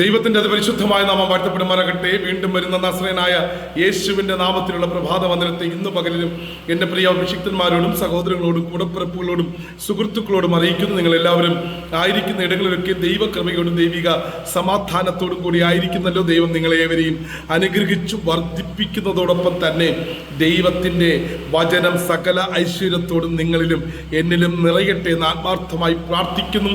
ദൈവത്തിന്റെ അതിപരിശുദ്ധമായ നാമം വാഴ്ത്തപ്പെടുമാറാകട്ടെ. വീണ്ടും വരുന്ന നസ്രനായ യേശുവിന്റെ നാമത്തിലുള്ള പ്രഭാത വന്ദനത്തെ ഇന്ന് പകലിലും എന്റെ പ്രിയ അഭിഷിക്തന്മാരോടും സഹോദരങ്ങളോടും കൂടപ്പിറപ്പുകളോടും സുഹൃത്തുക്കളോടും അറിയിക്കുന്നു. നിങ്ങൾ എല്ലാവരും ആയിരിക്കുന്ന ഇടങ്ങളിലൊക്കെ ദൈവകൃപയോടും ദൈവിക സമാധാനത്തോടും കൂടി ആയിരിക്കുന്നല്ലോ ദൈവം നിങ്ങളെ ഏവരെയും അനുഗ്രഹിച്ചു വർദ്ധിപ്പിക്കുന്നതോടൊപ്പം തന്നെ ദൈവത്തിന്റെ വചനം സകല ഐശ്വര്യത്തോടും നിങ്ങളിലും എന്നിലും നിറയട്ടെ എന്ന് ആത്മാർത്ഥമായി പ്രാർത്ഥിക്കുന്നു.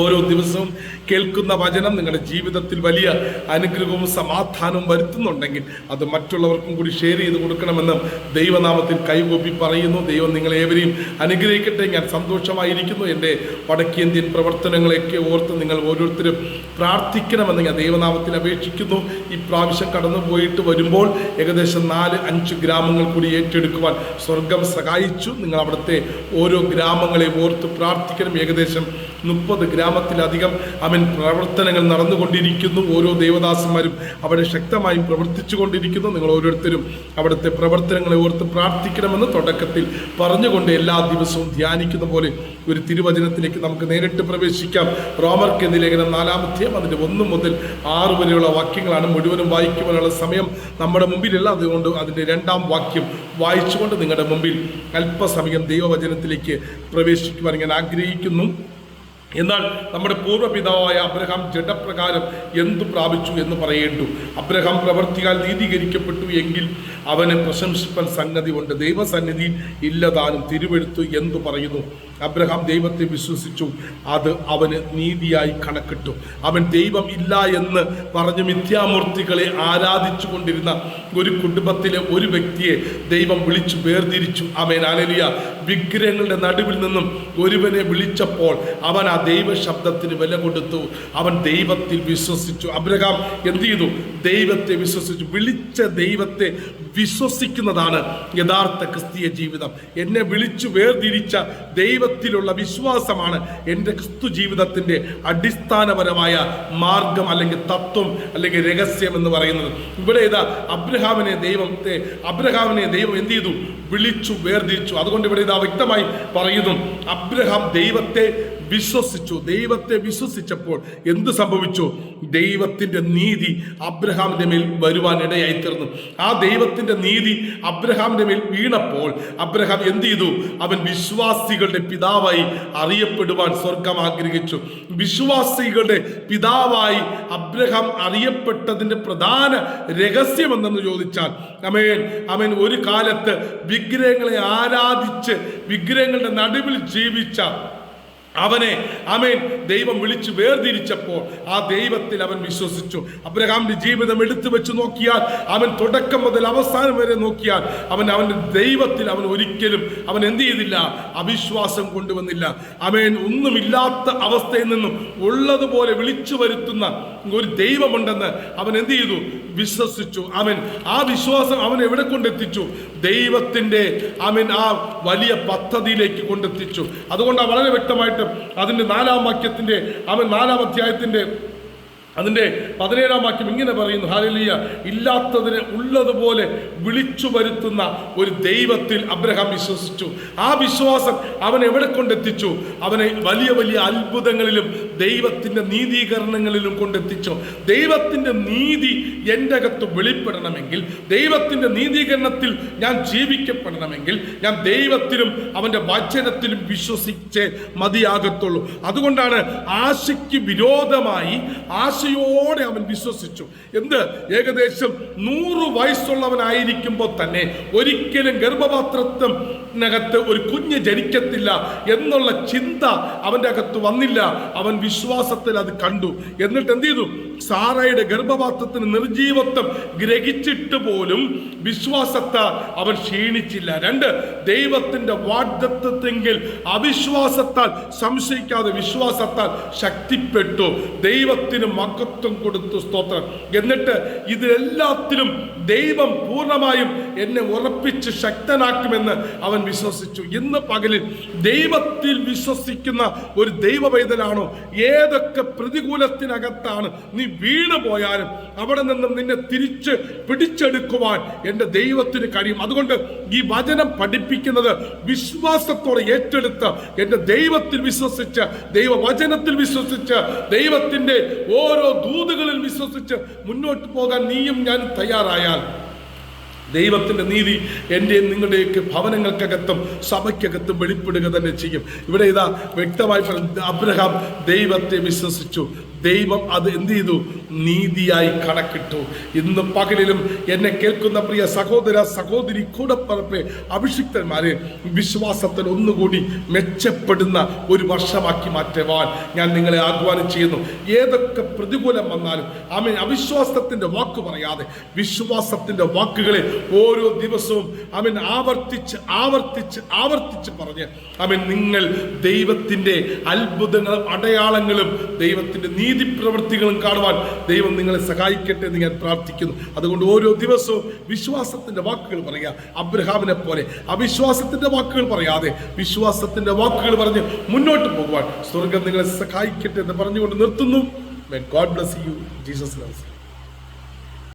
ഓരോ ദിവസവും കേൾക്കുന്ന വചനം നിങ്ങളുടെ ജീവിതത്തിൽ വലിയ അനുഗ്രഹവും സമാധാനവും വരുത്തുന്നുണ്ടെങ്കിൽ അത് മറ്റുള്ളവർക്കും കൂടി ഷെയർ ചെയ്ത് കൊടുക്കണമെന്ന് ദൈവനാമത്തിൽ കൈകൂപ്പി പറയുന്നു. ദൈവം നിങ്ങളെ ഏവരെയും അനുഗ്രഹിക്കട്ടെ. ഞാൻ സന്തോഷമായിരിക്കുന്നു. എന്റെ വടക്കേന്ത്യൻ പ്രവർത്തനങ്ങളെയൊക്കെ ഓർത്ത് നിങ്ങൾ ഓരോരുത്തരും പ്രാർത്ഥിക്കണമെന്ന് ഞാൻ ദൈവനാമത്തിൽ അപേക്ഷിക്കുന്നു. ഈ പ്രാവശ്യം കടന്നു പോയിട്ട് വരുമ്പോൾ ഏകദേശം നാല് അഞ്ച് ഗ്രാമങ്ങൾ കൂടി ഏറ്റെടുക്കുവാൻ സ്വർഗം സഹായിച്ചു. നിങ്ങൾ അവിടുത്തെ ഓരോ ഗ്രാമങ്ങളെ ഓർത്ത് പ്രാർത്ഥിക്കണം. ഏകദേശം മുപ്പത് ഗ്രാമത്തിലധികം അവൻ പ്രവർത്തനങ്ങൾ നടന്നുകൊണ്ടിരിക്കുന്നു. ഓരോ ദേവദാസന്മാരും അവിടെ ശക്തമായും പ്രവർത്തിച്ചു കൊണ്ടിരിക്കുന്നു നിങ്ങൾ ഓരോരുത്തരും അവിടുത്തെ പ്രവർത്തനങ്ങളെ ഓർത്ത് പ്രാർത്ഥിക്കണമെന്ന് തുടക്കത്തിൽ പറഞ്ഞുകൊണ്ട് എല്ലാ ദിവസവും ധ്യാനിക്കുന്ന പോലെ ഒരു തിരുവചനത്തിലേക്ക് നമുക്ക് നേരിട്ട് പ്രവേശിക്കാം. റോമർക്ക് ലേഖനം നാലാമധ്യം അതിന്റെ ഒന്ന് മുതൽ ആറ് വരെയുള്ള വാക്യങ്ങളാണ് മുഴുവനും വായിക്കുവാനുള്ള സമയം നമ്മുടെ മുമ്പിലല്ല. അതുകൊണ്ട് അതിന്റെ രണ്ടാം വാക്യം വായിച്ചുകൊണ്ട് നിങ്ങളുടെ മുമ്പിൽ അല്പസമയം ദൈവവചനത്തിലേക്ക് പ്രവേശിക്കുവാൻ ഞാൻ ആഗ്രഹിക്കുന്നു. എന്നാൽ നമ്മുടെ പൂർവപിതാവായ അബ്രഹാം ജഡപ്രകാരം എന്തു പ്രാപിച്ചു എന്ന് പറയേണ്ടു. അബ്രഹാം പ്രവർത്തിയാൽ നീതീകരിക്കപ്പെട്ടു എങ്കിൽ അവനെ പ്രശംസിപ്പൻ സംഗതി ഉണ്ട് ദൈവസന്നിധി ഇല്ലതാനും തിരുവെടുത്തു എന്തു പറയുന്നു? അബ്രഹാം ദൈവത്തെ വിശ്വസിച്ചു. അത് അവന് നീതിയായി കണക്കിട്ടു. അവൻ ദൈവം ഇല്ല എന്ന് പറഞ്ഞ് മിഥ്യാമൂർത്തികളെ ആരാധിച്ചു കൊണ്ടിരുന്ന ഒരു കുടുംബത്തിലെ ഒരു വ്യക്തിയെ ദൈവം വിളിച്ചു വേർതിരിച്ചു. അവൻ അലലിയ വിഗ്രഹങ്ങളുടെ നടുവിൽ നിന്നും ഒരുവനെ വിളിച്ചപ്പോൾ അവൻ ആ ദൈവ ശബ്ദത്തിന് വില കൊടുത്തു. അവൻ ദൈവത്തിൽ വിശ്വസിച്ചു. അബ്രഹാം എന്ത് ചെയ്തു? ദൈവത്തെ വിശ്വസിച്ചു. വിളിച്ച ദൈവത്തെ വിശ്വസിക്കുന്നതാണ് യഥാർത്ഥ ക്രിസ്തീയ ജീവിതം. എന്നെ വിളിച്ചു വേർതിരിച്ച ദൈവത്തിലുള്ള വിശ്വാസമാണ് എന്റെ ക്രിസ്തു ജീവിതത്തിന്റെ അടിസ്ഥാനപരമായ മാർഗം അല്ലെങ്കിൽ തത്വം അല്ലെങ്കിൽ രഹസ്യം എന്ന് പറയുന്നത്. ഇവിടെ ഇതാ അബ്രഹാമിനെ ദൈവത്തെ അബ്രഹാമിനെ ദൈവം എന്ത് ചെയ്തു? വിളിച്ചു വേർതിരിച്ചു. അതുകൊണ്ട് ഇവിടെ ഇതാ വ്യക്തമായി പറയുന്നു. അബ്രഹാം ദൈവത്തെ വിശ്വസിച്ചു ദൈവത്തെ വിശ്വസിച്ചപ്പോൾ എന്ത് സംഭവിച്ചു? ദൈവത്തിന്റെ നീതി അബ്രഹാമിന്റെ മേൽ വരുവാൻ ഇടയായി തീർന്നു ആ ദൈവത്തിന്റെ നീതി അബ്രഹാമിന്റെ മേൽ വീണപ്പോൾ അബ്രഹാം എന്ത് ചെയ്തു? അവൻ വിശ്വാസികളുടെ പിതാവായി അറിയപ്പെടുവാൻ സ്വർഗം ആഗ്രഹിച്ചു. വിശ്വാസികളുടെ പിതാവായി അബ്രഹാം അറിയപ്പെട്ടതിന്റെ പ്രധാന രഹസ്യം എന്തെന്ന് ചോദിച്ചാൽ അമേൻ അവൻ ഒരു കാലത്ത് വിഗ്രഹങ്ങളെ ആരാധിച്ച് വിഗ്രഹങ്ങളുടെ നടുവിൽ ജീവിച്ച അവനെ അമേൻ ദൈവം വിളിച്ചു വേർതിരിച്ചപ്പോൾ ആ ദൈവത്തിൽ അവൻ വിശ്വസിച്ചു. അബ്രഹാമിന്റെ ജീവിതം എടുത്തു വെച്ച് നോക്കിയാൽ അവൻ തുടക്കം മുതൽ അവസാനം വരെ നോക്കിയാൽ അവൻ അവന്റെ ദൈവത്തിൽ അവൻ ഒരിക്കലും അവൻ എന്ത് ചെയ്തില്ല അവിശ്വാസം കൊണ്ടുവന്നില്ല. അമേൻ ഒന്നുമില്ലാത്ത അവസ്ഥയിൽ നിന്നും ഉള്ളതുപോലെ വിളിച്ചു വരുത്തുന്ന ഒരു ദൈവമുണ്ടെന്ന് അവൻ എന്ത് ചെയ്തു? വിശ്വസിച്ചു. അവൻ ആ വിശ്വാസം അവൻ എവിടെ കൊണ്ടെത്തിച്ചു? ദൈവത്തിന്റെ അവൻ ആ വലിയ പദ്ധതിയിലേക്ക് കൊണ്ടെത്തിച്ചു. അതുകൊണ്ട് വളരെ വ്യക്തമായിട്ട് അതിന്റെ നാലാം വാക്യത്തിന്റെ അവൻ നാലാം അധ്യായത്തിന്റെ അതിന്റെ പതിനേഴാം വാക്യം ഇങ്ങനെ പറയുന്നു ഹാലലിയ ഇല്ലാത്തതിനെ ഉള്ളതുപോലെ വിളിച്ചു വരുത്തുന്ന ഒരു ദൈവത്തിൽ അബ്രഹാം വിശ്വസിച്ചു. ആ വിശ്വാസം അവൻ എവിടെ കൊണ്ടെത്തിച്ചു? അവനെ വലിയ വലിയ അത്ഭുതങ്ങളിലും ദൈവത്തിന്റെ നീതീകരണങ്ങളിലും കൊണ്ടെത്തിച്ചോ? ദൈവത്തിന്റെ നീതി എന്റെ അകത്ത് വെളിപ്പെടണമെങ്കിൽ ദൈവത്തിന്റെ നീതീകരണത്തിൽ ഞാൻ ജീവിക്കപ്പെടണമെങ്കിൽ ഞാൻ ദൈവത്തിലും അവന്റെ വചനത്തിലും വിശ്വസിച്ച് മതിയാകത്തുള്ളൂ. അതുകൊണ്ടാണ് ആശയ്ക്ക് വിരോധമായി ആശയോടെ അവൻ വിശ്വസിച്ചു. എന്ത്? ഏകദേശം നൂറ് വയസ്സുള്ളവനായിരിക്കുമ്പോൾ തന്നെ ഒരിക്കലും ഗർഭപാത്രത്തിനകത്ത് ഒരു കുഞ്ഞ് ജനിക്കത്തില്ല എന്നുള്ള ചിന്ത അവന്റെ അകത്ത് വന്നില്ല. അവൻ വിശ്വാസത്തിൽ അത് കണ്ടു. എന്നിട്ട് എന്ത് ചെയ്തു? സാറയുടെ ഗർഭപാത്രത്തിന് നിർജീവത്വം ഗ്രഹിച്ചിട്ട് പോലും വിശ്വാസത്തെ അവൻ ക്ഷീണിച്ചില്ല. രണ്ട് ദൈവത്തിന്റെ വാഗ്ദത്വത്തെങ്കിൽ അവിശ്വാസത്താൽ സംശയിക്കാതെ വിശ്വാസത്താൽ ശക്തിപ്പെട്ടു. ദൈവത്തിന് മഹത്വം കൊടുത്തു സ്തോത്രം. എന്നിട്ട് ഇതിലെല്ലാത്തിലും ദൈവം പൂർണമായും എന്നെ ഉറപ്പിച്ച് ശക്തനാക്കുമെന്ന് അവൻ അവൻ വിശ്വസിച്ചു. ഇന്ന് പകലിൽ ദൈവത്തിൽ വിശ്വസിക്കുന്ന ഒരു ദൈവ പൈതലാണോ ഏതൊക്കെ പ്രതികൂലത്തിനകത്താണ് നീ വീണു പോയാലും അവിടെ നിന്നും നിന്നെ തിരിച്ച് പിടിച്ചെടുക്കുവാൻ എന്റെ ദൈവത്തിന് കഴിയും. അതുകൊണ്ട് ഈ വചനം പഠിപ്പിക്കുന്നത് വിശ്വാസത്തോടെ ഏറ്റെടുത്ത് എന്റെ ദൈവത്തിൽ വിശ്വസിച്ച് ദൈവവചനത്തിൽ വിശ്വസിച്ച് ദൈവത്തിന്റെ ഓരോ ദൂതുകളിൽ വിശ്വസിച്ച് മുന്നോട്ട് പോകാൻ നീയും ഞാൻ തയ്യാറായാൽ ദൈവത്തിന്റെ നീതി എന്റെയും നിങ്ങളുടെയൊക്കെ ഭവനങ്ങൾക്കകത്തും സഭയ്ക്കകത്തും വെളിപ്പെടുക തന്നെ ചെയ്യും. ഇവിടെ ഇതാ വ്യക്തമായി അബ്രഹാം ദൈവത്തെ വിശ്വസിച്ചു. ദൈവം അത് എന്ത് ചെയ്തു? നീതിയായി കണക്കിട്ടു. ഇന്ന് പകലിലും എന്നെ കേൾക്കുന്ന പ്രിയ സഹോദര സഹോദരി കൂടപ്പറപ്പെ അഭിഷിക്തന്മാരെ വിശ്വാസത്തിൽ ഒന്നുകൂടി മെച്ചപ്പെടുന്ന ഒരു വർഷമാക്കി മാറ്റുവാൻ ഞാൻ നിങ്ങളെ ആഹ്വാനം ചെയ്യുന്നു. ഏതൊക്കെ പ്രതികൂലം വന്നാലും ആമൻ. അവിശ്വാസത്തിന്റെ വാക്ക് പറയാതെ വിശ്വാസത്തിന്റെ വാക്കുകളെ ഓരോ ദിവസവും അവൻ ആവർത്തിച്ച് ആവർത്തിച്ച് ആവർത്തിച്ച് പറഞ്ഞ് അവൻ നിങ്ങൾ ദൈവത്തിന്റെ അത്ഭുതങ്ങളും അടയാളങ്ങളും ദൈവത്തിന്റെ നീതി പ്രവൃത്തികളും കാണുവാൻ ദൈവം നിങ്ങളെ സഹായിക്കട്ടെ എന്ന് ഞാൻ പ്രാർത്ഥിക്കുന്നു. അതുകൊണ്ട് ഓരോ ദിവസവും വിശ്വാസത്തിന്റെ വാക്കുകൾ പറയുക. അബ്രഹാമിനെ പോലെ അവിശ്വാസത്തിന്റെ വാക്കുകൾ പറയാതെ വിശ്വാസത്തിന്റെ വാക്കുകൾ പറഞ്ഞ് മുന്നോട്ട് പോകുവാൻ സ്വർഗം നിങ്ങളെ സഹായിക്കട്ടെ എന്ന് പറഞ്ഞുകൊണ്ട് നിർത്തുന്നു. God bless you Jesus